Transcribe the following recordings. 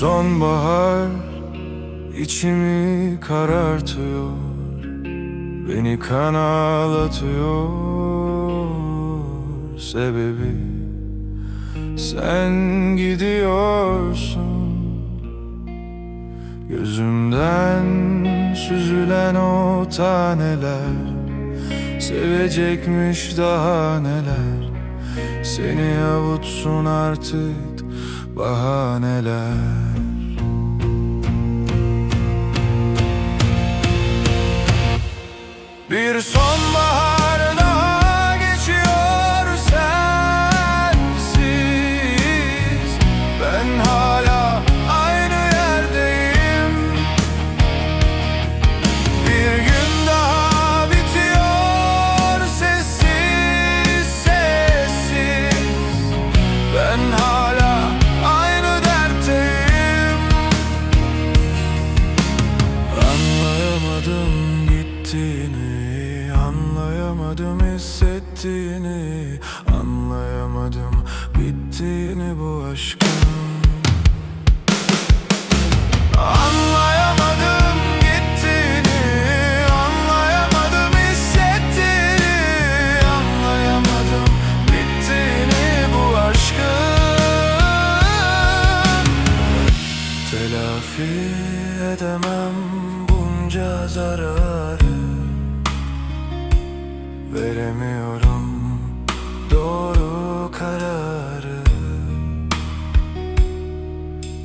sonbahar içimi karartıyor Beni kan ağlatıyor Sebebi sen gidiyorsun. Gözümden süzülen o taneler Sevecekmiş daha neler. Seni avutsun artık bahaneler. Bir sonbahar Anlayamadım hissettiğini Anlayamadım bittiğini bu aşkın. Telafi edemem bunca zararı Veremiyorum doğru kararı.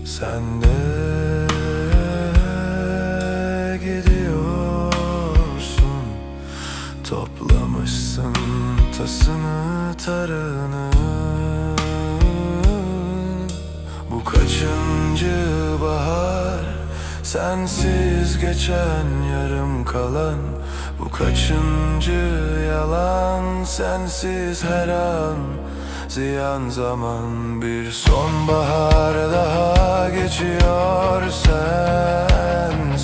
Sen de gidiyorsun. Toplamışsın tasını tarını Sensiz geçen yarım kalan Bu kaçıncı yalan? Sensiz her an Ziyan zaman bir sonbahar daha geçiyor sensiz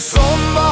somebody